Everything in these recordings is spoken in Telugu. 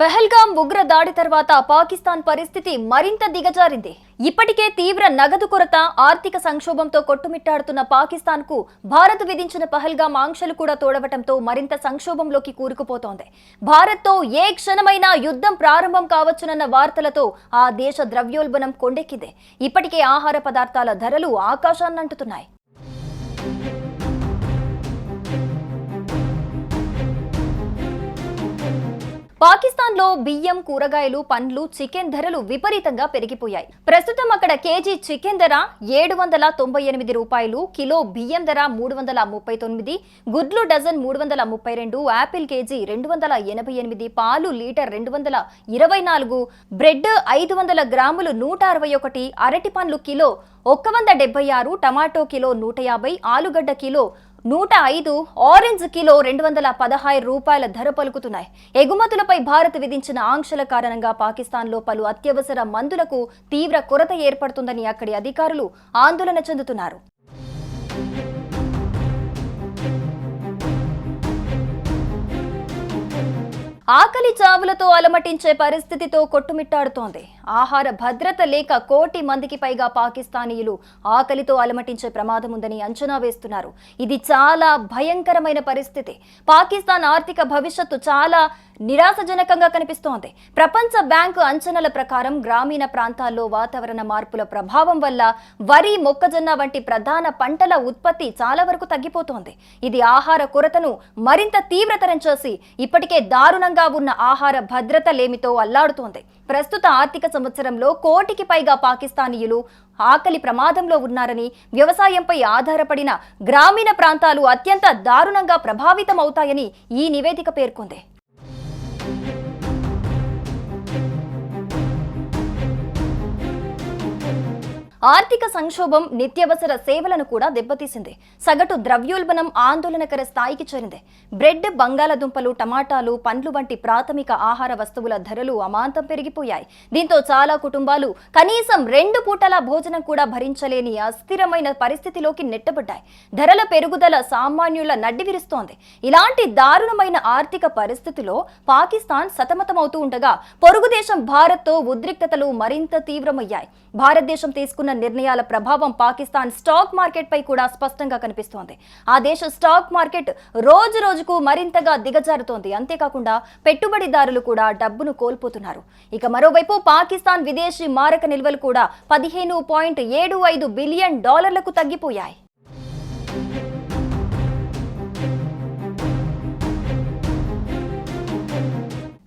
పెహల్గాం ఉగ్ర దాడి తర్వాత పాకిస్తాన్ పరిస్థితి మరింత దిగజారింది. ఇప్పటికే తీవ్ర నగదు కొరత ఆర్థిక సంక్షోభంతో కొట్టుమిట్టాడుతున్న పాకిస్తాన్కు భారత్ విధించిన పహల్గాం ఆంక్షలు కూడా తోడవటంతో మరింత సంక్షోభంలోకి కూరుకుపోతోంది. భారత్తో ఏ క్షణమైనా యుద్ధం ప్రారంభం కావచ్చునన్న వార్తలతో ఆ దేశ ద్రవ్యోల్బణం కొండెక్కింది. ఇప్పటికే ఆహార పదార్థాల ధరలు ఆకాశాన్నంటుతున్నాయి. పాకిస్తాన్లో బియ్యం కూరగాయలు పండ్లు చికెన్ ధరలు విపరీతంగా పెరిగిపోయాయి. ప్రస్తుతం అక్కడ కేజీ చికెన్ ధర ఏడు వందల తొంభై ఎనిమిది రూపాయలు కిలో బియ్యం ధర మూడు వందల ముప్పై తొమ్మిది గుడ్లు డజన్ మూడు వందల ముప్పై రెండు యాపిల్ కేజీ రెండు వందల ఎనభై ఎనిమిది పాలు లీటర్ రెండు వందల ఇరవై నాలుగు బ్రెడ్ ఐదు వందల గ్రాములు నూట అరవై ఒకటి అరటి పండ్లు కిలో ఒక్క వంద డెబ్బై ఆరు టమాటో కిలో నూట యాభై ఆలుగడ్డ కిలో నూట ఐదు ఆరెంజ్ కిలో రెండు వందల పదహారు రూపాయల ధర పలుకుతున్నాయి. ఎగుమతులపై భారత్ విధించిన ఆంక్షల కారణంగా పాకిస్తాన్లో పలు అత్యవసర మందులకు తీవ్ర కొరత ఏర్పడుతుందని అక్కడి అధికారులు ఆందోళన చెందుతున్నారు. ఆకలి చావులతో అలమటించే పరిస్థితితో కొట్టుమిట్టాడుతోంది. ఆహార భద్రత లేక కోటి మందికి పైగా పాకిస్తానీయులు ఆకలితో అలమటించే ప్రమాదం ఉందని అంచనా వేస్తున్నారు. ఇది చాలా భయంకరమైన పరిస్థితి. పాకిస్తాన్ ఆర్థిక భవిష్యత్తు చాలా నిరాశజనకంగా కనిపిస్తోంది. ప్రపంచ బ్యాంకు అంచనాల ప్రకారం గ్రామీణ ప్రాంతాల్లో వాతావరణ మార్పుల ప్రభావం వల్ల వరి మొక్కజొన్న వంటి ప్రధాన పంటల ఉత్పత్తి చాలా వరకు తగ్గిపోతోంది. ఇది ఆహార కొరతను మరింత తీవ్రతరం చేసి ఇప్పటికే దారుణంగా ఉన్న ఆహార భద్రత లేమితో అల్లాడుతోంది. ప్రస్తుత ఆర్థిక సంవత్సరంలో కోటికి పైగా పాకిస్తానీయులు ఆకలి ప్రమాదంలో ఉన్నారని వ్యవసాయంపై ఆధారపడిన గ్రామీణ ప్రాంతాలు అత్యంత దారుణంగా ప్రభావితమవుతాయని ఈ నివేదిక పేర్కొంది. ఆర్థిక సంక్షోభం నిత్యావసర సేవలను కూడా దెబ్బతీసింది. సగటు ద్రవ్యోల్బణం ఆందోళనకర స్థాయికి చేరింది. బ్రెడ్ బంగాళదుంపలు టమాటాలు పండ్లు వంటి ప్రాథమిక ఆహార వస్తువుల ధరలు అమాంతం పెరిగిపోయాయి. దీంతో చాలా కుటుంబాలు కనీసం రెండు పూటల భోజనం కూడా భరించలేని అస్థిరమైన పరిస్థితిలోకి నెట్టబడ్డాయి. ధరల పెరుగుదల సామాన్యుల నడ్డి విరుస్తోంది. ఇలాంటి దారుణమైన ఆర్థిక పరిస్థితిలో పాకిస్తాన్ సతమతమవుతూ ఉండగా పొరుగు దేశం భారత్తో ఉద్రిక్తతలు మరింత తీవ్రమయ్యాయి. భారతదేశం తీసుకున్న నిర్ణయాల ప్రభావం పాకిస్తాన్ స్టాక్ మార్కెట్ పై కూడా స్పష్టంగా కనిపిస్తోంది. ఆ దేశ స్టాక్ మార్కెట్ రోజు రోజుకు మరింతగా దిగజారుతోంది. అంతేకాకుండా పెట్టుబడిదారులు కూడా డబ్బును కోల్పోతున్నారు. ఇక మరోవైపు పాకిస్తాన్ విదేశీ మారక నిల్వలు కూడా పదిహేను పాయింట్ ఏడు ఐదు బిలియన్ డాలర్లకు తగ్గిపోయాయి.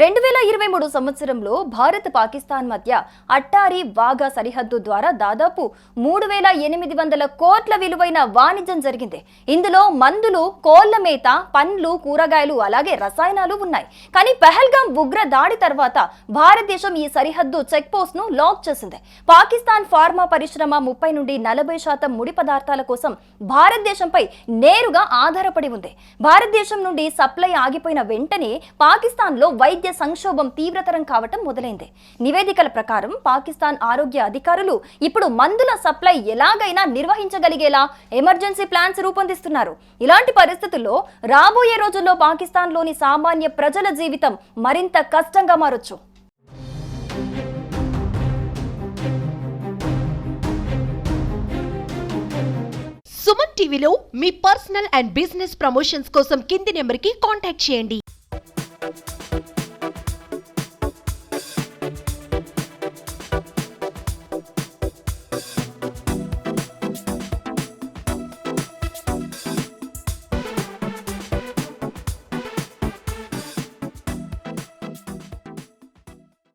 రెండు వేల ఇరవై మూడు సంవత్సరంలో భారత్ పాకిస్తాన్ మధ్య అట్టారి వాఘా సరిహద్దు ద్వారా దాదాపు మూడు వేల ఎనిమిది వందల కోట్ల విలువైన వాణిజ్యం జరిగింది. ఇందులో మందులు కోళ్ళ మేత పండ్లు కూరగాయలు అలాగే రసాయనాలు ఉన్నాయి. కానీ పెహల్గాం ఉగ్ర దాడి తర్వాత భారతదేశం ఈ సరిహద్దు చెక్ పోస్ట్ను లాక్ చేసింది. పాకిస్తాన్ ఫార్మా పరిశ్రమ ముప్పై నుండి నలభై శాతం ముడి పదార్థాల కోసం భారతదేశంపై నేరుగా ఆధారపడి ఉంది. భారతదేశం నుండి సప్లై ఆగిపోయిన వెంటనే పాకిస్తాన్లో వైద్య సంక్షోభం తీవ్రతరం కావటం మొదలైంది. నివేదికల ప్రకారం పాకిస్తాన్ ఆరోగ్య అధికారులు ఇప్పుడు మందుల సప్లై ఎలాగైనా నిర్వహించగలిగేలా ఎమర్జెన్సీ ప్లాన్స్ రూపొందిస్తున్నారు. ఇలాంటి పరిస్థితుల్లో రాబోయే రోజుల్లో పాకిస్తాన్లోని సామాన్య ప్రజల జీవితం మరింత కష్టంగా మారొచ్చు. సుమన్ టీవీలో మీ పర్సనల్ అండ్ బిజినెస్ ప్రమోషన్స్ కోసం కింది నెంబర్కి కాంటాక్ట్ చేయండి.